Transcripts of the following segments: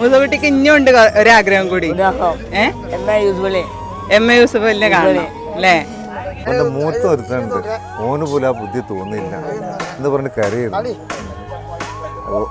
മുസകുട്ടിക്ക് ഇനിയുണ്ട് ഒരാഗ്രഹം കൂടി. എം എ യൂസഫ് യൂസഫലിനെ കാണണം അല്ലേ? അവന്റെ മൂത്ത ഒരുത്തനുണ്ട്. ഓന് പോലും ആ ബുദ്ധി തോന്നിയില്ല. എന്ന് പറഞ്ഞ് കരയുന്നു. ഓ.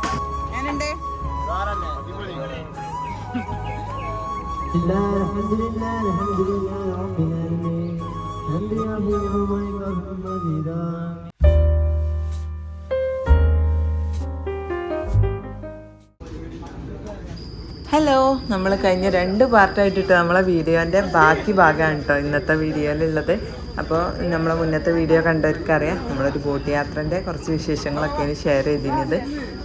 ഹലോ നമ്മൾ കഴിഞ്ഞ രണ്ട് പാർട്ടായിട്ടിട്ട് നമ്മളെ വീഡിയോന്റെ ബാക്കി ഭാഗമാണ് കേട്ടോ ഇന്നത്തെ വീഡിയോയിലുള്ളത്. അപ്പോൾ നമ്മളെ മുന്നത്തെ വീഡിയോ കണ്ടവർക്കറിയാം. നമ്മളൊരു ബോട്ട് യാത്രന്റെ കുറച്ച് വിശേഷങ്ങളൊക്കെയാണ് ഷെയർ ചെയ്തിരുന്നത്.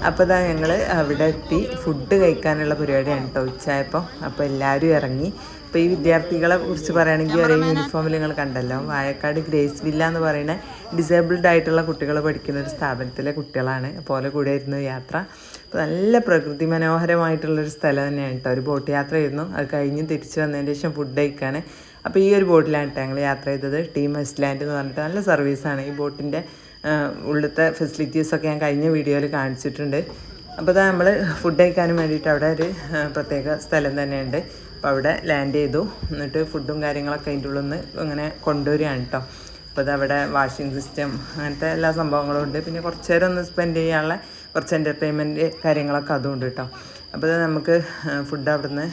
അപ്പോൾ ഇതാ ഞങ്ങൾ അവിടെ എത്തി. ഫുഡ് കഴിക്കാനുള്ള പരിപാടിയാണ് കേട്ടോ ഉച്ചയായപ്പോൾ അപ്പോൾ എല്ലാവരും ഇറങ്ങി. അപ്പോൾ ഈ വിദ്യാർത്ഥികളെ കുറിച്ച് പറയുകയാണെങ്കിൽ ഒരേ യൂണിഫോമിൽ നിങ്ങൾ കണ്ടല്ലോ. വാഴക്കാട് ഗ്രേസ് വില്ല എന്ന് പറയുന്ന ഡിസേബിൾഡ് ആയിട്ടുള്ള കുട്ടികൾ പഠിക്കുന്ന ഒരു സ്ഥാപനത്തിലെ കുട്ടികളാണ്. പോലെ കൂടെ ആയിരുന്നു യാത്ര. നല്ല പ്രകൃതി മനോഹരമായിട്ടുള്ളൊരു സ്ഥലം തന്നെയാണ് കേട്ടോ. ഒരു ബോട്ട് യാത്ര ചെയ്യുന്നു അത് കഴിഞ്ഞ് തിരിച്ചു വന്നതിന് ശേഷം ഫുഡ് കഴിക്കാണ് അപ്പോൾ ഈ ഒരു ബോട്ടിലാണ് കേട്ടോ ഞങ്ങൾ യാത്ര ചെയ്തത്. ടീം വെസ്റ്റ്ലാൻഡ് എന്ന് പറഞ്ഞിട്ട് നല്ല സർവീസാണ് ഈ ബോട്ടിന്റെ ഉള്ളിലത്തെ ഫെസിലിറ്റീസൊക്കെ ഞാൻ കഴിഞ്ഞ വീഡിയോയിൽ കാണിച്ചിട്ടുണ്ട്. അപ്പോൾ അതാ നമ്മൾ ഫുഡ് കഴിക്കാനും വേണ്ടിയിട്ട് അവിടെ ഒരു പ്രത്യേക സ്ഥലം തന്നെയുണ്ട്. അപ്പോൾ അവിടെ ലാൻഡ് ചെയ്തു. എന്നിട്ട് ഫുഡും കാര്യങ്ങളൊക്കെ അതിന്റെ ഉള്ളിൽ നിന്ന് ഇങ്ങനെ കൊണ്ടുവരികയാണ് കേട്ടോ. അപ്പോൾ അതവിടെ വാഷിംഗ് സിസ്റ്റം അങ്ങനത്തെ എല്ലാ സംഭവങ്ങളും ഉണ്ട്. പിന്നെ കുറച്ച് നേരം ഒന്ന് സ്പെൻഡ് ചെയ്യാനുള്ള കുറച്ച് എന്റർടൈൻമെന്റ് കാര്യങ്ങളൊക്കെ അതുകൊണ്ട് കേട്ടോ അപ്പോൾ നമുക്ക് ഫുഡ് അവിടുന്ന്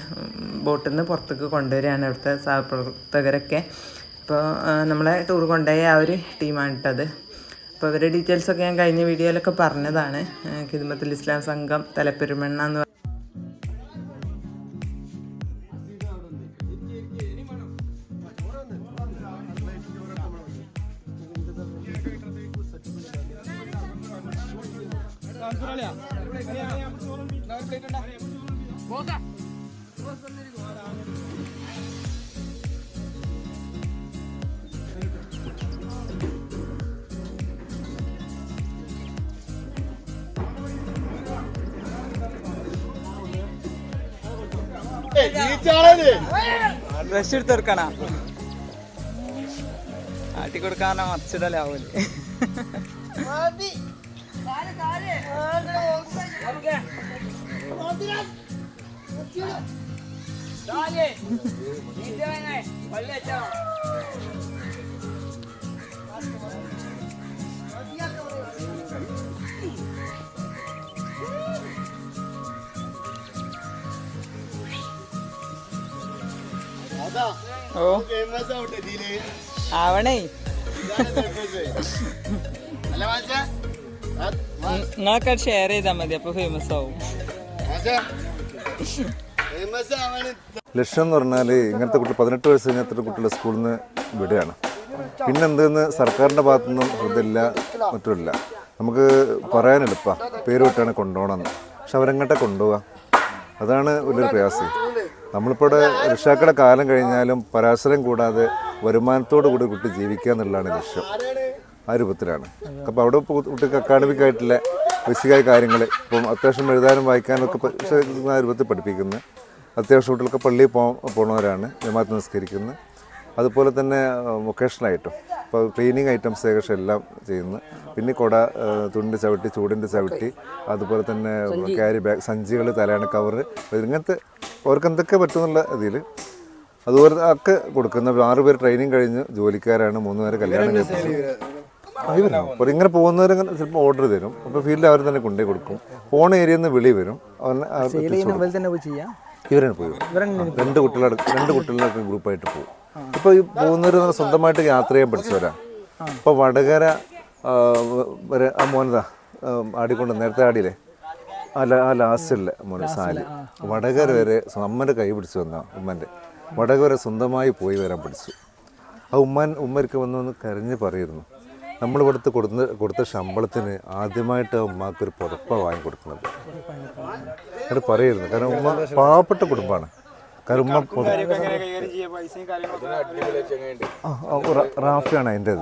ബോട്ടിൽ നിന്ന് പുറത്തേക്ക് കൊണ്ടുവരികയാണ് അവിടുത്തെ സഹപ്രവർത്തകരൊക്കെ അപ്പോൾ നമ്മളെ ടൂർ കൊണ്ടുപോയ ആ ഒരു ടീമാണ് കേട്ടത് അപ്പോൾ അവരുടെ ഡീറ്റെയിൽസൊക്കെ ഞാൻ കഴിഞ്ഞ വീഡിയോയിലൊക്കെ പറഞ്ഞതാണ്. ഖിദ്മത്തുൽ ഇസ്ലാം സംഘം തലപ്പെരുമണ്ണ എന്ന് ബ്രഷ് എടുത്തെടുക്കണ. ആട്ടി കൊടുക്കാനോ മറിച്ചിടലാവൂലേ ഓ ആവണേ. നിങ്ങളൊക്കെ ഷെയർ ചെയ്താൽ മതി അപ്പൊ ഫേമസ് ആവും. ലക്ഷ്യം എന്ന് പറഞ്ഞാൽ ഇങ്ങനത്തെ കുട്ടി പതിനെട്ട് വയസ്സ് കഴിഞ്ഞാൽ കുട്ടികളെ സ്കൂളിൽ നിന്ന് വിടുകയാണ്. പിന്നെ എന്തെന്ന് സർക്കാരിന്റെ ഭാഗത്തുനിന്നും ഇതില്ല മറ്റുമില്ല. നമുക്ക് പറയാൻ എളുപ്പ പേര് വിട്ടാണ് കൊണ്ടുപോകണമെന്ന് പക്ഷെ അവരെങ്ങോട്ടെ കൊണ്ടുപോകാം അതാണ് വലിയൊരു പ്രയാസം. നമ്മളിപ്പോൾ രക്ഷാക്കളുടെ കാലം കഴിഞ്ഞാലും പരാശരം കൂടാതെ വരുമാനത്തോടു കൂടി കുട്ടി ജീവിക്കുക എന്നുള്ളതാണ് ലക്ഷ്യം. ആ രൂപത്തിലാണ്. അപ്പോൾ അവിടെ കുട്ടിക്ക് അക്കാഡമിക് ആയിട്ടുള്ള ബേസിക്കായ കാര്യങ്ങൾ ഇപ്പം അത്യാവശ്യം എഴുതാനും വായിക്കാനും ഒക്കെ പ- പക്ഷേ ആ രൂപത്തിൽ പഠിപ്പിക്കുന്നത് അത്യാവശ്യം കുട്ടികൾക്ക് പള്ളിയിൽ പോ പോണവരാണ് ജമാഅത്ത് നിസ്കരിക്കുന്നത് അതുപോലെ തന്നെ വൊക്കേഷണലായിട്ടും ഇപ്പോൾ ക്ലീനിങ് ഐറ്റംസ് ഏകദേശം എല്ലാം ചെയ്യുന്നു. പിന്നെ കുട തുണ്ട് തുണിന്റെ ചവിട്ടി ചൂടിന്റെ ചവിട്ടി അതുപോലെ തന്നെ ക്യാരി ബാഗ് സഞ്ചികൾ തലയാണ് കവറ് ഇങ്ങനത്തെ അവർക്ക് എന്തൊക്കെ പറ്റുന്നുള്ള ഇതിൽ അതുപോലെ ഒക്കെ കൊടുക്കുന്ന. ആറുപേർ ട്രെയിനിങ് കഴിഞ്ഞ് ജോലിക്കാരാണ് മൂന്ന് പേര് കല്യാണം കഴിപ്പിച്ചു അപ്പോൾ ഇങ്ങനെ പോകുന്നവർ ചിലപ്പോൾ ഓർഡർ തരും. അപ്പോൾ ഫീൽഡിൽ അവർ തന്നെ കൊണ്ടേ കൊടുക്കും. പോണ ഏരിയയിൽ നിന്ന് വിളി വരും. ഇവരാണ് പോയി രണ്ട് കുട്ടികളെ രണ്ട് കുട്ടികളൊക്കെ ഗ്രൂപ്പായിട്ട് പോകും. ഇപ്പോൾ ഈ പോകുന്നവർ സ്വന്തമായിട്ട് യാത്ര ചെയ്യാൻ പഠിച്ചവരാ. ഇപ്പോൾ വടകര വരെ ആ മോനതാ ആടിക്കൊണ്ട് നേരത്തെ ആടിയില്ലേ? അല്ല ആ ലാസ്റ്റിലെ മോനെ സാൽ. വടകര വരെ അമ്മന്റെ കൈ പിടിച്ചു വന്ന ഉമ്മന്റെ. വടകര വരെ സ്വന്തമായി പോയി വരാൻ പഠിച്ചു. ആ ഉമ്മൻ ഉമ്മർക്ക് വന്ന് കരഞ്ഞ് പറയുന്നു. നമ്മൾ കൊടുത്ത് കൊടുത്ത കൊടുത്ത ശമ്പളത്തിന് ആദ്യമായിട്ട് ഉമ്മാക്കൊരു ഉമ്മാക്ക് ഒരു പുതപ്പാണ് വാങ്ങി കൊടുക്കുന്നത്. എന്നിട്ട് പറയുന്നു കാരണം ഉമ്മ പാവപ്പെട്ട കുടുംബമാണ്. കാരണം ഉമ്മ റാഫിയാണ് അതിന്റെ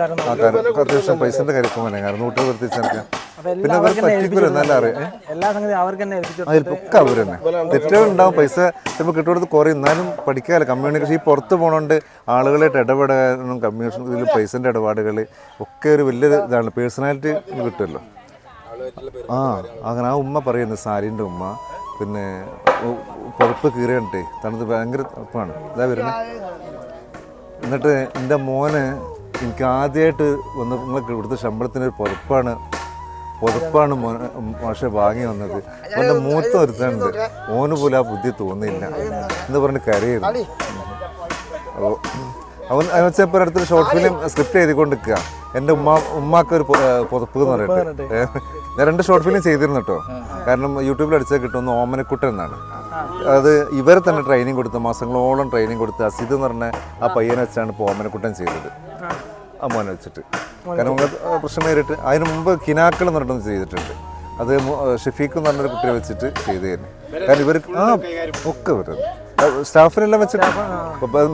കാരണം അത്യാവശ്യം പൈസന്റെ കാര്യമൊക്കെ വേണം കാരണം നൂറ്റി പ്രത്യേകിച്ച് പിന്നെ അവർ പറ്റിക്കൂല എന്നാലും അറിയാം. ഏ? എല്ലാ സംഗതി അവർക്ക് തന്നെ ഏൽപ്പിച്ചു അതിലൊക്കെ അവർ തന്നെ തെറ്റുകൾ ഉണ്ടാവും പൈസ ചിലപ്പോൾ കിട്ടുകൊടുത്ത് കുറേ എന്നാലും പഠിക്കാമല്ലോ കമ്മ്യൂണിക്കേഷൻ ഈ പുറത്ത് പോകണോണ്ട് ആളുകളായിട്ട് ഇടപെടാനും കമ്മ്യൂണിക്കേഷൻ ഇതിൽ പൈസന്റെ ഇടപാടുകൾ ഒക്കെ ഒരു വലിയൊരു ഇതാണ്. പേഴ്സണാലിറ്റി കിട്ടുമല്ലോ ആ അങ്ങനെ ആ ഉമ്മ പറയുന്നത് സാരിന്റെ ഉമ്മ. പിന്നെ പുതപ്പ് കീറിയണ്ടേ തണുത്ത് ഭയങ്കര തണുപ്പാണ്. ഇതാ വരുന്നത് എന്നിട്ട് എന്റെ മോന് എനിക്ക് ആദ്യമായിട്ട് വന്ന് ഇവിടുത്തെ ശമ്പളത്തിന് ഒരു പുതപ്പാണ് പുതപ്പാണ് മോശ വാങ്ങി വന്നത്. അവന്റെ മൂത്ത ഒരുത്തുണ്ട് മോന് പോലും ആ ബുദ്ധി തോന്നിയില്ല. എന്ന് പറഞ്ഞ് കരയുന്നു. ഓ അവൻ വെച്ചപ്പോൾ അടുത്തൊരു ഷോർട്ട് ഫിലിം സ്ക്രിപ്റ്റ് എഴുതിക്കൊണ്ടിരിക്കുക. എന്റെ ഉമ്മ ഉമ്മാക്ക് ഒരു പുതപ്പ് എന്ന് പറഞ്ഞിട്ട്. ഞാൻ രണ്ട് ഷോർട്ട് ഫിലിം ചെയ്തിരുന്നു കേട്ടോ കാരണം യൂട്യൂബിൽ അടിച്ചാൽ കിട്ടുന്ന ഓമനക്കുട്ടൻ എന്നാണ്. അത് ഇവരെ തന്നെ ട്രെയിനിങ് കൊടുത്ത് മാസങ്ങളോളം ട്രെയിനിങ് കൊടുത്ത് അസിദ് എന്ന് പറഞ്ഞ ആ പയ്യനെ വെച്ചാണ് ഇപ്പോൾ ഓമനക്കുട്ടൻ ചെയ്തത്. ആ മോനെ വെച്ചിട്ട്. കാരണം പ്രശ്നം നേരിട്ട് അതിന് മുമ്പ് കിനാക്കൾ എന്ന് പറഞ്ഞിട്ടൊന്ന് ചെയ്തിട്ടുണ്ട്. അത് ഷഫീഖ് എന്ന് പറഞ്ഞൊരു കുട്ടിയെ വെച്ചിട്ട് ചെയ്തു തന്നെ കാരണം ഇവർക്ക് ആ ഒക്കെ വരുന്നത് സ്റ്റാഫിനെല്ലാം വെച്ചിട്ട്.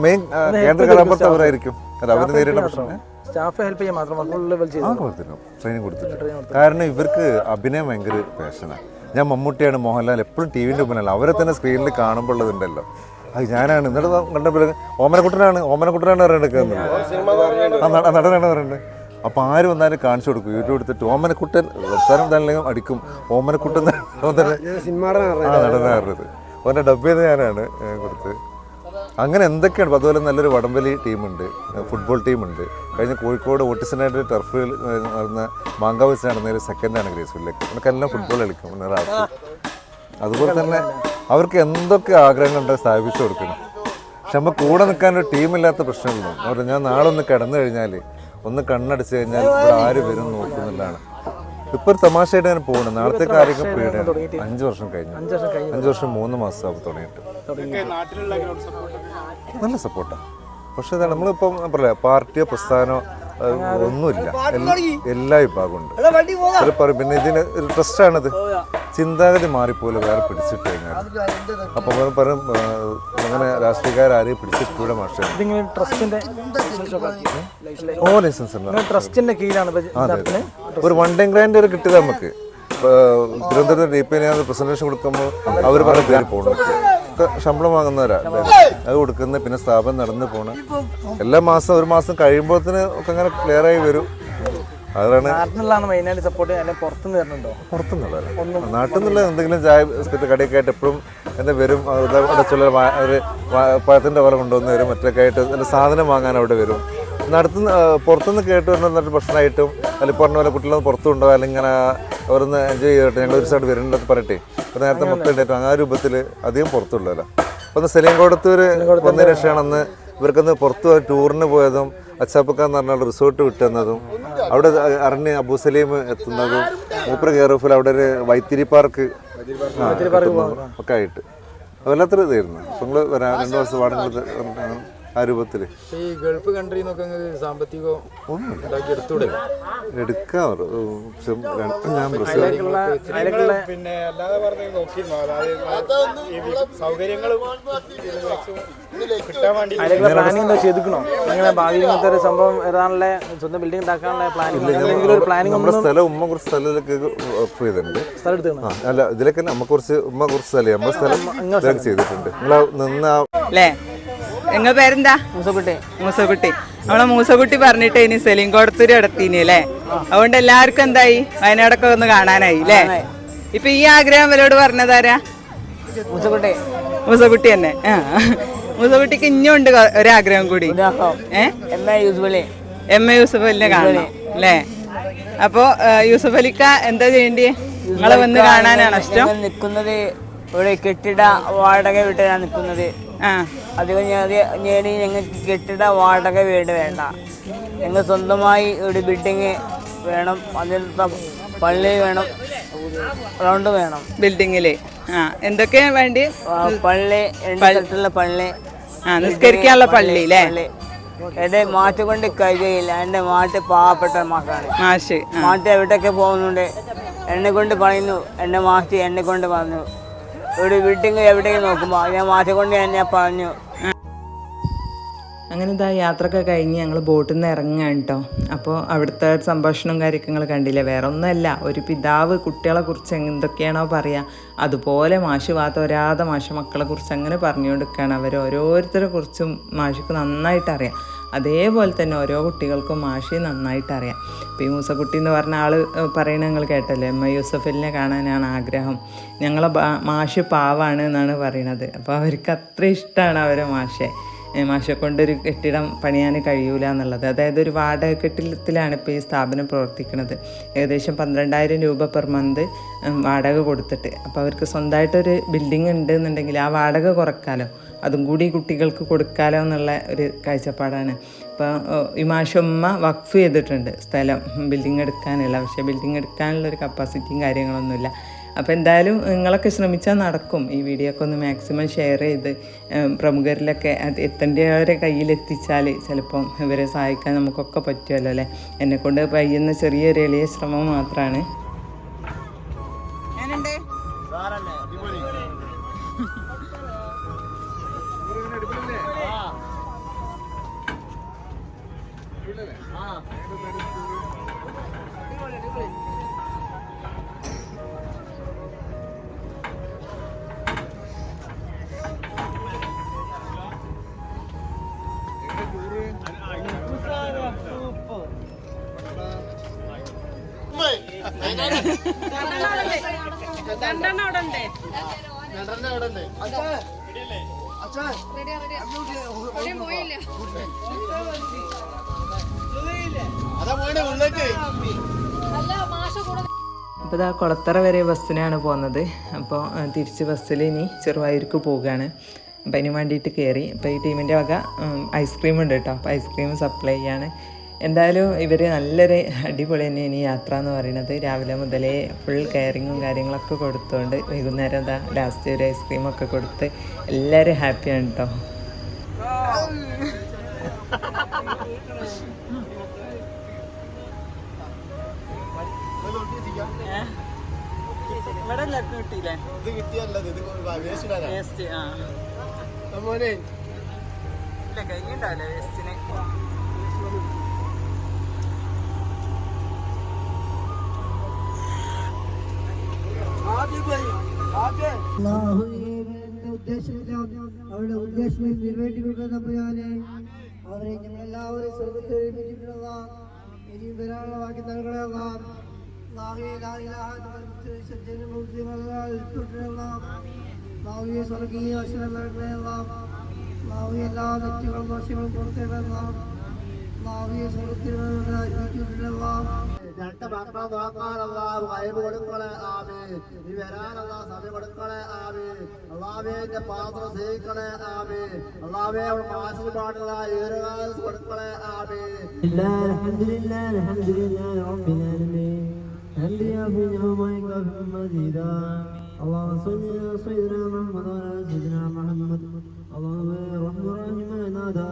മെയിൻ കേന്ദ്ര കഥാപാത്രം അവരായിരിക്കും. അത് അവർ നേരിടുന്ന പ്രശ്നം. സ്റ്റാഫ് ഹെൽപ്പ് ചെയ്യാൻ മാത്രം കൊടുത്തിരുന്നു. ട്രെയിനിങ് കൊടുത്തിട്ടുണ്ട് കാരണം ഇവർക്ക് അഭിനയം ഭയങ്കര പാഷനാണ് ഞാൻ മമ്മൂട്ടിയാണ് മോഹൻലാൽ എപ്പോഴും ടി വിന്റെ മുന്നിലല്ല അവരെ തന്നെ സ്ക്രീനിൽ കാണുമ്പോൾ ഉള്ളതുണ്ടല്ലോ. അത് ഞാനാണ്. എന്നിട്ട് കണ്ടപ്പോൾ ഓമനക്കുട്ടനാണ് ഓമനക്കുട്ടനാണ് പറയുന്നത് നടനാണ് പറയുന്നത് അപ്പോൾ ആര് വന്നാലും കാണിച്ചു കൊടുക്കും. യൂട്യൂബ് എടുത്തിട്ട് ഓമനക്കുട്ടൻ അവസാനം തന്നെ അടിക്കും. ഓമനക്കുട്ടൻ ആ നടനാറുന്നത് അവന്റെ ഡബ് ചെയ്ത് ഞാനാണ് കൊടുത്ത്. അങ്ങനെ എന്തൊക്കെയാണ് അതുപോലെ നല്ലൊരു വടംവലി ടീമുണ്ട് ഫുട്ബോൾ ടീമുണ്ട്. കഴിഞ്ഞ കോഴിക്കോട് ഓട്ടിസനായിട്ട് ടർഫിൽ നടന്ന മാങ്കാവ് വെച്ച് ഒരു സെക്കൻഡാണ് ഗ്രേസ്ഫുള്ളിലേക്ക് നമുക്കെല്ലാം ഫുട്ബോൾ കളിക്കും. അതുപോലെ തന്നെ അവർക്ക് എന്തൊക്കെ ആഗ്രഹങ്ങളുണ്ട് സ്ഥാപിച്ചു കൊടുക്കണം. പക്ഷെ നമ്മൾ കൂടെ നിൽക്കാൻ ഒരു ടീമില്ലാത്ത പ്രശ്നങ്ങളൊന്നും അവർ ഞാൻ നാളെ ഒന്ന് കിടന്നു കഴിഞ്ഞാൽ ഒന്ന് കണ്ണടച്ച് കഴിഞ്ഞാൽ ഇവിടെ ആര് വരും നോക്കുന്നുള്ളതാണ്. ഇപ്പൊ ഒരു തമാശയായിട്ട് ഞാൻ പോകണം നാളത്തെ കാര്യങ്ങൾ പേടിയാണ്. അഞ്ചു വർഷം കഴിഞ്ഞു. അഞ്ചു വർഷം മൂന്ന് മാസം തുടങ്ങിയിട്ട്. നല്ല സപ്പോർട്ടാണ് പക്ഷെ ഇതാണ് നമ്മളിപ്പം പറയാ പാർട്ടിയോ പ്രസ്ഥാനോ ഒന്നുമില്ല. എല്ലാ- വിഭാഗമുണ്ട് പറയും പിന്നെ ഇതിന് ഒരു ട്രസ്റ്റാണിത് ചിന്താഗതി മാറിപ്പോലെ വേറെ പിടിച്ചിട്ട് കഴിഞ്ഞാൽ അപ്പോൾ പറയും ഏഹ്, അങ്ങനെ രാഷ്ട്രീയക്കാരും പിടിച്ചിട്ടൂടെ മാഷേ. ഓ ലൈസൻസ് ട്രസ്റ്റിന്റെ കീഴിലാണ് ഒരു വൺ ഗ്രാൻഡ് വരെ കിട്ടിയത് നമുക്ക്. തിരുവനന്തപുരത്ത് ഡി പി ഞാൻ പ്രസന്റേഷൻ കൊടുക്കുമ്പോൾ അവർ പറഞ്ഞ പേര് പോകണം ശമ്പളം വാങ്ങുന്നവരാ അത് കൊടുക്കുന്ന പിന്നെ സ്ഥാപനം നടന്നു പോണ്. എല്ലാ മാസം ഒരു മാസം കഴിയുമ്പോഴത്തേന് ഒക്കെ അങ്ങനെ ക്ലിയർ ആയി വരും. അതാണ് നാട്ടിനുള്ളതാണ് മെയിനായിട്ട് സപ്പോർട്ട് അല്ലെങ്കിൽ പുറത്തുനിന്ന് വരുന്നുണ്ടോ? പുറത്തുനിന്നുള്ളത് നാട്ടിൽ നിന്നുള്ള എന്തെങ്കിലും ചായ ബിസ്ക്കറ്റ് കടിയൊക്കെ ആയിട്ട് എപ്പോഴും എന്താ വരും? അടച്ചുള്ള ഒരു വാ- പഴത്തിന്റെ പോലെ കൊണ്ടുവന്ന് വരും. മറ്റൊക്കെ ആയിട്ട് നല്ല സാധനം വാങ്ങാൻ അവിടെ വരും. നടത്തുന്ന പുറത്തുനിന്ന് കേട്ട് വരുന്ന ഭക്ഷണമായിട്ടും അല്ലെങ്കിൽ പറഞ്ഞ പോലെ കുട്ടികളൊന്ന് പുറത്തു കൊണ്ടുപോകാൻ അല്ലെങ്കിൽ ഇങ്ങനെ അവരൊന്ന് എൻജോയ് ചെയ്തിട്ട് ഞങ്ങൾ ഒരു സൈഡ് വരുന്നുണ്ടെന്ന് പറയട്ടെ. അപ്പോൾ നേരത്തെ മൊത്തം ഉണ്ടായിട്ടും ആ രൂപത്തിൽ അധികം പുറത്തുള്ളതല്ല. അപ്പോൾ ഒന്ന് സെലിയങ്കോടത്തൂർ വന്നതിന് ശേഷമാണ് അന്ന് ഇവർക്കൊന്ന് പുറത്ത് ടൂറിന് പോയതും അച്ചാപ്പക്ക എന്ന് പറഞ്ഞാൽ റിസോർട്ട് വിട്ടുന്നതും അവിടെ അറിഞ്ഞ് അബൂസലീം എത്തുന്നതും മൂപ്പർ കെയർ അവിടെ ഒരു വൈത്തിരി പാർക്ക് ഒക്കെ ആയിട്ട്. വല്ലാത്തൊരു ഇതായിരുന്നു. അപ്പം നിങ്ങൾ വരാൻ രണ്ട് ദിവസം വാടക ആ രൂപത്തിൽ ഈ ഗൾഫ് കൺട്രി സാമ്പത്തികം ഒന്നുമില്ല. എടുക്കാം ഞാൻ പിന്നെ അല്ലാതെ പറഞ്ഞ് ഒരു സംഭവം സ്വന്തം ബിൽഡിംഗ് ഉണ്ടാക്കാനുള്ള നമ്മുടെ സ്ഥലം ഉമ്മ കുറച്ച് സ്ഥലത്തിലേക്ക് ഓഫ് ചെയ്തിട്ടുണ്ട്. അല്ല ഇതിലേക്ക് നമ്മ കുറച്ച് ഉമ്മ കുറച്ച് സ്ഥലം നമ്മുടെ സ്ഥലം ചെയ്തിട്ടുണ്ട്. നിങ്ങൾ നിന്ന് അല്ലേ? എങ്ങ പേരെന്താ? മൂസക്കുട്ടി. മൂസക്കുട്ടി. നമ്മളെ മൂസക്കുട്ടി പറഞ്ഞിട്ട് ഇനി സെലിംകോടത്തൂര് അടത്തിനി അല്ലേ? അതുകൊണ്ട് എല്ലാവർക്കും എന്തായി? വയനാടൊക്കെ ഒന്ന് കാണാനായി അല്ലേ? ഇപ്പൊ ഈ ആഗ്രഹം ഇവരോട് പറഞ്ഞതാരാ മൂസക്കുട്ടി. മൂസക്കുട്ടി തന്നെ. ആ. മൂസക്കുട്ടിക്ക് ഇനിയും ഉണ്ട് ഒരാഗ്രഹം കൂടി. എം എ യൂസഫ് അലിനെ കാണണം അല്ലേ? അപ്പോ യൂസഫ് അലിക്ക എന്താ ചെയ്യേണ്ടി? നിങ്ങളെ വന്ന് കാണാനാണ് ഇഷ്ടം? നിൽക്കുന്നത് ഇവിടെ കെട്ടിട വാടക വീട്ടിലാണ് നിൽക്കുന്നത് ഞാൻ നേടി ഞങ്ങൾക്ക് കെട്ടിട വാടക വീട് വേണ്ട. ഞങ്ങൾ സ്വന്തമായി ഒരു ബിൽഡിങ് വേണം അതിലത്തെ പള്ളി വേണം ഗ്രൗണ്ട് വേണം. ബിൽഡിങ്ങിൽ. ആ എന്തൊക്കെയാ വേണ്ടി? പള്ളി സ്ഥലത്തുള്ള പള്ളി. ആ നിസ്കരിക്കാനുള്ള പള്ളി അല്ലേ പള്ളി. കൊണ്ട് മാറ്റുകൊണ്ട് കഴിയുകയില്ല എന്റെ മാറ്റ് പാവപ്പെട്ട മാക്കാണ് മാഷ് മാറ്റ് എവിടെയൊക്കെ പോകുന്നുണ്ട്? എന്നെ കൊണ്ട് പറയുന്നു എന്നെ മാറ്റി എന്നെ കൊണ്ട് പറഞ്ഞു ഒരു വീട്ടിൽ എവിടെയും നോക്കുമ്പോൾ ഞാൻ മാറ്റിക്കൊണ്ട് എന്നെ പറഞ്ഞു. അങ്ങനെ ഇതാ യാത്രയൊക്കെ കഴിഞ്ഞ് ഞങ്ങൾ ബോട്ടിൽ നിന്ന് ഇറങ്ങുകയാണ് കേട്ടോ അപ്പോൾ അവിടുത്തെ സംഭാഷണവും കാര്യങ്ങൾ കണ്ടില്ലേ? വേറെ ഒന്നുമല്ല ഒരു പിതാവ് കുട്ടികളെ കുറിച്ച് എന്തൊക്കെയാണോ പറയുക അതുപോലെ മാഷ് വാത്ത ഒരാതെ മാഷ മക്കളെ കുറിച്ച് അങ്ങനെ പറഞ്ഞുകൊണ്ടിരിക്കുകയാണ്. അവർ ഓരോരുത്തരെ കുറിച്ചും മാഷിക്ക് നന്നായിട്ട് അറിയാം. അതേപോലെ തന്നെ ഓരോ കുട്ടികൾക്കും മാഷി നന്നായിട്ട് അറിയാം. ഈ മൂസക്കുട്ടി എന്ന് പറഞ്ഞ ആൾ പറയണ നിങ്ങൾ കേട്ടല്ലേ? എം ഐ യൂസഫലിനെ കാണാനാണ് ആഗ്രഹം. ഞങ്ങളെ മാഷ് പാവാണ് എന്നാണ് പറയണത്. അപ്പോൾ അവർക്ക് അത്ര ഇഷ്ടമാണ് അവരെ മാഷെ. മാഷെ കൊണ്ടൊരു കെട്ടിടം പണിയാൻ കഴിയൂല എന്നുള്ളത്. അതായത് ഒരു വാടക കെട്ടിടത്തിലാണ് ഇപ്പോൾ ഈ സ്ഥാപനം പ്രവർത്തിക്കുന്നത് ഏകദേശം പന്ത്രണ്ടായിരം രൂപ പെർ മന്ത് വാടക കൊടുത്തിട്ട്. അപ്പോൾ അവർക്ക് സ്വന്തമായിട്ടൊരു ബിൽഡിംഗ് ഉണ്ട് എന്നുണ്ടെങ്കിൽ ആ വാടക കുറക്കാലോ? അതും കൂടി കുട്ടികൾക്ക് കൊടുക്കാലോ എന്നുള്ള ഒരു കാഴ്ചപ്പാടാണ്. ഇപ്പോൾ ഇമാഷമ്മ മാഷമ്മ വഖഫ് ചെയ്തിട്ടുണ്ട്. സ്ഥലം ബിൽഡിംഗ് എടുക്കാനുള്ള. പക്ഷേ ബിൽഡിംഗ് എടുക്കാനുള്ള ഒരു കപ്പാസിറ്റിയും കാര്യങ്ങളൊന്നുമില്ല. അപ്പോൾ എന്തായാലും നിങ്ങളൊക്കെ ശ്രമിച്ചാൽ നടക്കും. ഈ വീഡിയോ ഒക്കെ ഒന്ന് മാക്സിമം ഷെയർ ചെയ്ത് പ്രമുഖരിലൊക്കെ അത് എത്തേണ്ടവരെ കയ്യിലെത്തിച്ചാൽ ചിലപ്പം ഇവരെ സഹായിക്കാൻ നമുക്കൊക്കെ പറ്റുമല്ലോ അല്ലേ? എന്നെക്കൊണ്ട് പയ്യുന്ന ചെറിയൊരു എളിയ ശ്രമം മാത്രമാണ് അപ്പോൾ ആ കുളത്തറ വരെ ബസ്സിനാണ് പോകുന്നത് അപ്പോൾ തിരിച്ച് ബസ്സിൽ ഇനി ചെറുവായൂർക്ക് പോവുകയാണ് അപ്പം അതിന് വേണ്ടിയിട്ട് കയറി അപ്പോൾ ഈ ടീമിന്റെ വക ഐസ്ക്രീം ഉണ്ട് കേട്ടോ. അപ്പോൾ ഐസ്ക്രീം സപ്ലൈ ചെയ്യാണ്. എന്തായാലും ഇവർ നല്ലൊരു അടിപൊളി തന്നെയാണ് ഈ യാത്ര എന്ന് പറയുന്നത്. രാവിലെ മുതലേ ഫുൾ കെയറിങ്ങും കാര്യങ്ങളൊക്കെ കൊടുത്തുകൊണ്ട് വൈകുന്നേരം എന്താ ലാസ്റ്റ് ഒരു ഐസ്ക്രീമൊക്കെ കൊടുത്ത് എല്ലാവരും ഹാപ്പിയാണ് കേട്ടോ ഇവിടെ കിട്ടിയില്ലേ ഇത് കിട്ടിയല്ല ഇത് വേസ്റ്റ് ആ. മോനെ ഇല്ല കഴിഞ്ഞിട്ടുണ്ടാവില്ല വേസ്റ്റിന് അവരുടെ ഉദ്ദേശം നിറവേറ്റിക്കൊടുക്കുന്ന തമ്പുരാനെ അവരെ ഞങ്ങൾ എല്ലാവരും സ്വർഗത്തിൽ ഒരുമിച്ചിട്ടുള്ള ഇനിയും വരാനുള്ള വാക്യം നൽകണമല്ല സ്വർഗീയ നൽകണമല്ല നാവിയ എല്ലാ തെറ്റുകളും ദോഷങ്ങളും നാവിയ സ്വർഗത്തിൽ രണ്ട് മക്കളെ നോക്കാനല്ല വയവ് കൊടുക്കളെ ആമേ നീ വരാനല്ല സമയം കൊടുക്കളെ ആമേ അള്ളാവേന്റെ പാത്രം സേവിക്കളെ ആമേ അള്ളാവേ അവൾ മാസിന് പാടുള്ള ഏറുകാലത്ത് കൊടുക്കളെ ആമേ الحمد لله الحمد لله رب العالمين حمد يا في يومك مزيدا اللهم صل على سيدنا محمد وعلى سيدنا محمد اللهم رحم رحمة نادا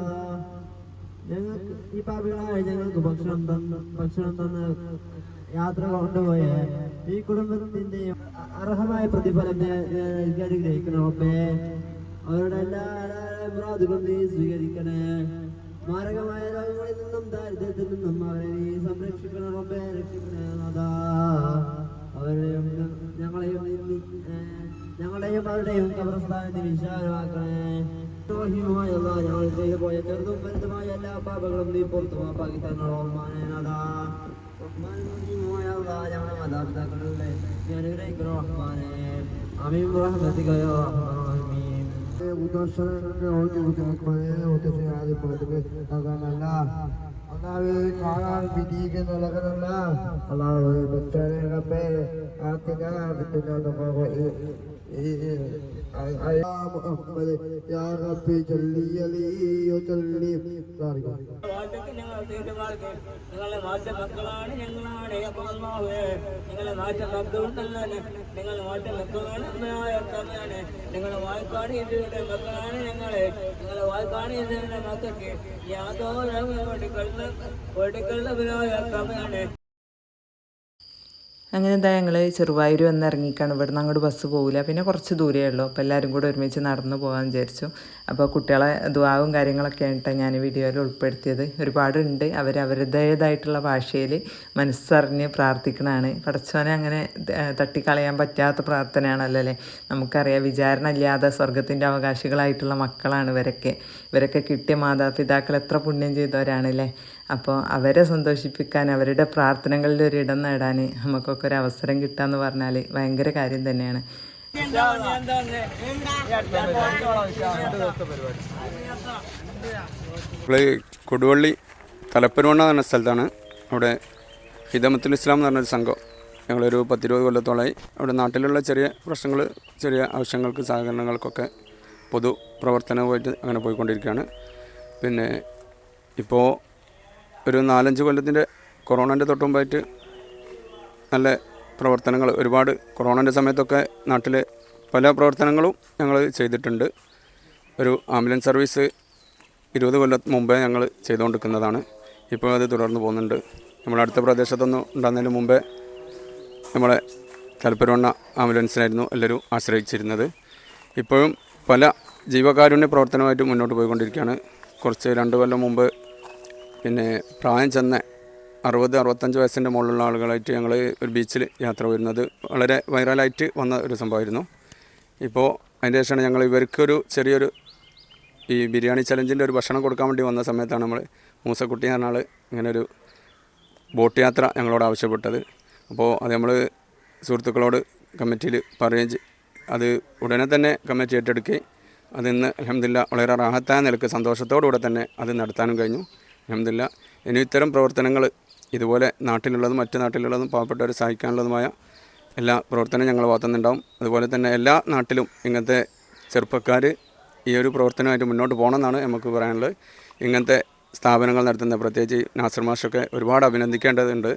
ഞങ്ങൾക്ക് ഈ പാപികളായ ഞങ്ങൾക്ക് ഭക്ഷണം തന്ന ഭക്ഷണം തന്ന് യാത്ര കൊണ്ടുപോയ ഈ കുടുംബത്തിന്റെ അർഹമായ പ്രതിഫലം ഞാൻ- ഞാൻ എനിക്ക് അനുഗ്രഹിക്കണം റബ്ബേ. അവരുടെ എല്ലാ സ്വീകരിക്കണേ. മാരകമായ രോഗങ്ങളിൽ നിന്നും ദാരിദ്ര്യത്തിൽ നിന്നും അവരെ നീ സംരക്ഷിക്കണം റബ്ബേ രക്ഷിക്കണേ അവരെയും ഞങ്ങളെയും ഞങ്ങളുടെയും അവരുടെയും കബറസ്ഥാനത്ത് വിശാലമാക്കണേ. അല്ലാഹ്, ഞങ്ങൾ ചെയ്തു പോയ ചെറുതും വലുതുമായ എല്ലാ പാപങ്ങളും നീ പുറത്തു മാപ്പാക്കി തന്നെ റഹ്മാനേ നാഥാ റഹ്മാൻ റഹീമുമായ അല്ലാഹ്, ഞങ്ങളുടെ മാതാപിതാക്കളുടെ നീ അനുഗ്രഹിക്കണം റഹ്മാനേ. അമീൻ. റഹ്മത്തിക യാ റഹ്മാൻ കാണാൻ വിധിക്കുന്ന നൽകണമല്ല അല്ലാഹു ബച്ചരെ റബ്ബേ ആത്തിക ബിത്തുനാ റബ്ബി ജല്ലി അലി വജല്ലി സോറി വാഴ്ത്തക്ക് ഞങ്ങൾ തീരുമാനിക്കും നിങ്ങളെ മാറ്റ മക്കളാണ് ഞങ്ങളാണ്. അല്ലാഹുവേ നിങ്ങളെ മാറ്റ മക്കളുണ്ടല്ലോ നിങ്ങൾ മാറ്റ മക്കളാണ് അമ്മയാണ് നിങ്ങളെ വായ്പാടി ഇതിയുടെ മക്കളാണ് ഞങ്ങളെ. നിങ്ങളെ വായ്പാടി ഇതിയുടെ മക്കൾക്ക് യാതോ വെടിക്കള്ളവരായ കമ്മയാണ് അങ്ങനെ എന്താ ഞങ്ങൾ ചെറുവായൂർ വന്ന് ഇറങ്ങിക്കാണ്. ഇവിടുന്ന് അങ്ങോട്ട് ബസ് പോകില്ല പിന്നെ കുറച്ച് ദൂരേ ഉള്ളൂ. അപ്പോൾ എല്ലാവരും കൂടെ ഒരുമിച്ച് നടന്നു പോകാമെന്ന് വിചാരിച്ചു. അപ്പോൾ കുട്ടികളെ ദ്വാവും കാര്യങ്ങളൊക്കെ ആയിട്ട് ഞാൻ വീഡിയോയിൽ ഉൾപ്പെടുത്തിയത്. ഒരുപാടുണ്ട്. അവർ അവരുടേതായിട്ടുള്ള ഭാഷയിൽ മനസ്സറിഞ്ഞ് പ്രാർത്ഥിക്കണതാണ് പടച്ചോനെ അങ്ങനെ തട്ടിക്കളയാൻ പറ്റാത്ത പ്രാർത്ഥനയാണല്ലേ നമുക്കറിയാം വിചാരണ ഇല്ലാതെ സ്വർഗത്തിന്റെ അവകാശികളായിട്ടുള്ള മക്കളാണ് ഇവരൊക്കെ. ഇവരൊക്കെ കിട്ടിയ മാതാപിതാക്കൾ എത്ര പുണ്യം ചെയ്തവരാണല്ലേ അപ്പോൾ അവരെ സന്തോഷിപ്പിക്കാൻ അവരുടെ പ്രാർത്ഥനകളിൽ ഒരു ഇടം നേടാൻ നമുക്കൊക്കെ ഒരു അവസരം കിട്ടുക എന്ന് പറഞ്ഞാൽ ഭയങ്കര കാര്യം തന്നെയാണ്. കൊടുവള്ളി തലപ്പരുവണ്ണ എന്ന സ്ഥലത്താണ് അവിടെ ഹിദമത്തുൽ ഇസ്ലാം എന്ന് പറഞ്ഞൊരു സംഘം ഞങ്ങളൊരു പത്തിരുപത് കൊല്ലത്തോളമായി അവിടെ നാട്ടിലുള്ള ചെറിയ പ്രശ്നങ്ങൾ ചെറിയ ആവശ്യങ്ങൾക്ക് സഹകരണങ്ങൾക്കൊക്കെ പൊതു പ്രവർത്തനവുമായിട്ട് അങ്ങനെ പോയിക്കൊണ്ടിരിക്കുകയാണ്. പിന്നെ ഇപ്പോൾ ഒരു നാലഞ്ച് കൊല്ലത്തിന്റെ കൊറോണന്റെ തൊട്ടുമുമ്പായിട്ട് നല്ല പ്രവർത്തനങ്ങൾ ഒരുപാട് കൊറോണന്റെ സമയത്തൊക്കെ നാട്ടിലെ പല പ്രവർത്തനങ്ങളും ഞങ്ങൾ ചെയ്തിട്ടുണ്ട്. ഒരു ആംബുലൻസ് സർവീസ് ഇരുപത് കൊല്ലം മുമ്പേ ഞങ്ങൾ ചെയ്തുകൊണ്ടിരിക്കുന്നതാണ്. ഇപ്പോൾ അത് തുടർന്ന് പോകുന്നുണ്ട്. നമ്മുടെ അടുത്ത പ്രദേശത്തൊന്നും ഉണ്ടാകുന്നതിന് മുമ്പേ നമ്മളെ തലപ്പരവണ്ണ ആംബുലൻസിനായിരുന്നു എല്ലാവരും ആശ്രയിച്ചിരുന്നത്. ഇപ്പോഴും പല ജീവകാരുണ്യ പ്രവർത്തനമായിട്ട് മുന്നോട്ട് പോയിക്കൊണ്ടിരിക്കുകയാണ്. കുറച്ച് രണ്ട് കൊല്ലം മുമ്പ് പിന്നെ പ്രായം ചെന്ന അറുപത് അറുപത്തഞ്ച് വയസ്സിന്റെ മുകളിലുള്ള ആളുകളായിട്ട് ഞങ്ങൾ ഒരു ബീച്ചിൽ യാത്ര വരുന്നത് വളരെ വൈറലായിട്ട് വന്ന ഒരു സംഭവമായിരുന്നു. ഇപ്പോൾ അതിന്റെ ശേഷമാണ് ഞങ്ങൾ ഇവർക്കൊരു ചെറിയൊരു ഈ ബിരിയാണി ചലഞ്ചിന്റെ ഒരു ഭക്ഷണം കൊടുക്കാൻ വേണ്ടി വന്ന സമയത്താണ് നമ്മൾ മൂസക്കുട്ടി എന്ന ആൾ ഇങ്ങനെ ഒരു ബോട്ട് യാത്ര ഞങ്ങളോട് ആവശ്യപ്പെട്ടത്. അപ്പോൾ അത് നമ്മൾ സുഹൃത്തുക്കളോട് കമ്മിറ്റിയിൽ പറയുകയും അത് ഉടനെ തന്നെ കമ്മിറ്റി ഏറ്റെടുക്കുകയും അതിന്ന് അലഹമില്ല വളരെ റാഹത്തായ നിലയ്ക്ക് സന്തോഷത്തോടുകൂടെ തന്നെ അത് നടത്താനും കഴിഞ്ഞു. അലഹമില്ല ഇനി ഇത്തരം പ്രവർത്തനങ്ങൾ ഇതുപോലെ നാട്ടിലുള്ളതും മറ്റു നാട്ടിലുള്ളതും പാവപ്പെട്ടവരെ സഹായിക്കാനുള്ളതുമായ എല്ലാ പ്രവർത്തനവും ഞങ്ങൾ ഭാഗത്തുനിന്നുണ്ടാവും. അതുപോലെ തന്നെ എല്ലാ നാട്ടിലും ഇങ്ങനത്തെ ചെറുപ്പക്കാർ ഈ ഒരു പ്രവർത്തനമായിട്ട് മുന്നോട്ട് പോകണമെന്നാണ് നമുക്ക് പറയാനുള്ളത്. ഇങ്ങനത്തെ സ്ഥാപനങ്ങൾ നടത്തുന്ന പ്രത്യേകിച്ച് നാസർ മാഷൊക്കെ ഒരുപാട് അഭിനന്ദിക്കേണ്ടതുണ്ട്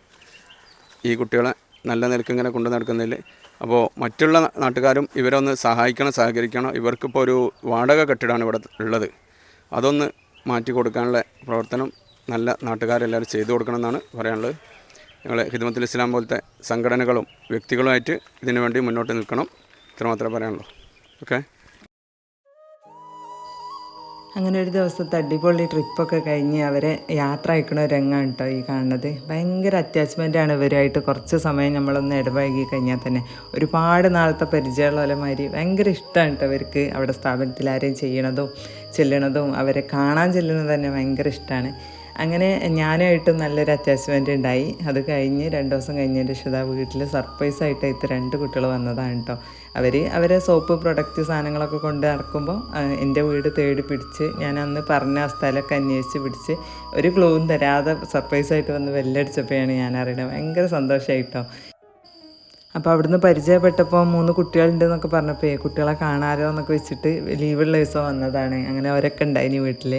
ഈ കുട്ടികളെ നല്ല നിലയ്ക്ക് ഇങ്ങനെ കൊണ്ടു നടക്കുന്നതിൽ. അപ്പോൾ മറ്റുള്ള നാട്ടുകാരും ഇവരൊന്ന് സഹായിക്കണം സഹകരിക്കണം. ഇവർക്കിപ്പോൾ ഒരു വാടക കെട്ടിടമാണ് ഇവിടെ ഉള്ളത്. അതൊന്ന് മാറ്റി കൊടുക്കാനുള്ള പ്രവർത്തനം നല്ല നാട്ടുകാരെല്ലാവരും ചെയ്തു കൊടുക്കണമെന്നാണ് പറയാനുള്ളത്. ഞങ്ങൾ ഹിദ്മത്തുൽ ഇസ്ലാം പോലത്തെ സംഘടനകളും വ്യക്തികളുമായിട്ട് ഇതിനു വേണ്ടി മുന്നോട്ട് നിൽക്കണം. ഇത്രമാത്രമേ പറയാനുള്ളൂ. ഓക്കെ? അങ്ങനെ ഒരു ദിവസത്തെ അടിപൊളി ട്രിപ്പൊക്കെ കഴിഞ്ഞ് അവരെ യാത്ര അയക്കണ രംഗം കേട്ടോ ഈ കാണുന്നത്. ഭയങ്കര അറ്റാച്ച്മെന്റാണ് ഇവരായിട്ട്. കുറച്ച് സമയം നമ്മളൊന്ന് ഇടപഴകി കഴിഞ്ഞാൽ തന്നെ ഒരുപാട് നാളത്തെ പരിചയമുള്ളവരമാതിരി ഭയങ്കര ഇഷ്ടമാണ് കേട്ടോ അവർക്ക് അവിടെ സ്ഥാപനത്തിൽ ആരെയും ചെയ്യണതും. ചെല്ലണതും അവരെ കാണാൻ ചെല്ലുന്നത് തന്നെ ഭയങ്കര ഇഷ്ടമാണ് അങ്ങനെ ഞാനായിട്ടും നല്ലൊരു അറ്റാച്ച്മെന്റ് ഉണ്ടായി. അത് കഴിഞ്ഞ് രണ്ട് ദിവസം കഴിഞ്ഞ് രക്ഷിത വീട്ടിൽ സർപ്രൈസായിട്ട് ഇത് രണ്ട് കുട്ടികൾ വന്നതാണ് കേട്ടോ അവർ അവരെ സോപ്പ് പ്രൊഡക്റ്റ് സാധനങ്ങളൊക്കെ കൊണ്ട് നടക്കുമ്പോൾ എന്റെ വീട് തേടി പിടിച്ച് ഞാൻ അന്ന് പറഞ്ഞ സ്ഥലമൊക്കെ അന്വേഷിച്ച് പിടിച്ച് ഒരു ക്ലൂവും തരാതെ സർപ്രൈസായിട്ട് വന്ന് വെല്ലടിച്ചപ്പോഴാണ് ഞാൻ അറിയണത് ഭയങ്കര സന്തോഷമായിട്ടോ അപ്പോൾ അവിടുന്ന് പരിചയപ്പെട്ടപ്പോൾ മൂന്ന് കുട്ടികളുണ്ട് എന്നൊക്കെ പറഞ്ഞപ്പോൾ കുട്ടികളെ കാണാലോ എന്നൊക്കെ വെച്ചിട്ട് ലീവുള്ള ദിവസം വന്നതാണ്. അങ്ങനെ അവരൊക്കെ ഉണ്ടായിനി വീട്ടിൽ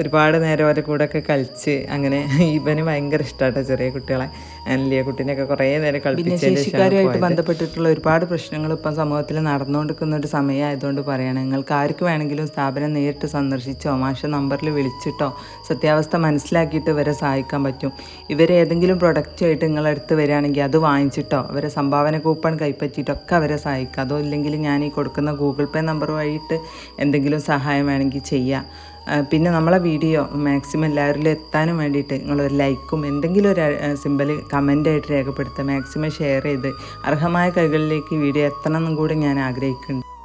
ഒരുപാട് നേരം അവരുടെ കൂടെ ഒക്കെ കളിച്ച് അങ്ങനെ ഇവന് ഭയങ്കര ഇഷ്ടമാട്ടോ ചെറിയ കുട്ടികളെ. അനലിയ കുട്ടീനെയൊക്കെ കുറേ നേരം കളിപ്പിച്ചേക്കാരുമായിട്ട് ബന്ധപ്പെട്ടിട്ടുള്ള ഒരുപാട് പ്രശ്നങ്ങൾ ഇപ്പം സമൂഹത്തിൽ നടന്നുകൊണ്ടിരിക്കുന്ന ഒരു സമയമായതുകൊണ്ട് പറയണം. നിങ്ങൾക്ക് ആർക്ക് വേണമെങ്കിലും സ്ഥാപനം നേരിട്ട് സന്ദർശിച്ചോ മാഷ നമ്പറിൽ വിളിച്ചിട്ടോ സത്യാവസ്ഥ മനസ്സിലാക്കിയിട്ട് ഇവരെ സഹായിക്കാൻ പറ്റും. ഇവരേതെങ്കിലും പ്രൊഡക്റ്റായിട്ട് നിങ്ങളടുത്ത് വരികയാണെങ്കിൽ അത് വാങ്ങിച്ചിട്ടോ അവരെ സംഭാവന കൂപ്പൺ കൈപ്പറ്റിയിട്ടൊക്കെ അവരെ സഹായിക്കുക. അതോ ഇല്ലെങ്കിൽ ഞാൻ ഈ കൊടുക്കുന്ന ഗൂഗിൾ പേ നമ്പർ വഴിയിട്ട് എന്തെങ്കിലും സഹായം വേണമെങ്കിൽ ചെയ്യാം. പിന്നെ നമ്മളെ വീഡിയോ മാക്സിമം എല്ലാവരിലും എത്താനും വേണ്ടിയിട്ട് നിങ്ങളൊരു ലൈക്കും എന്തെങ്കിലും ഒരു സിമ്പൽ കമന്റായിട്ട് രേഖപ്പെടുത്തുക. മാക്സിമം ഷെയർ ചെയ്ത് അർഹമായ കൈകളിലേക്ക് വീഡിയോ എത്തണം എന്നും കൂടി ഞാൻ ആഗ്രഹിക്കുന്നുണ്ട്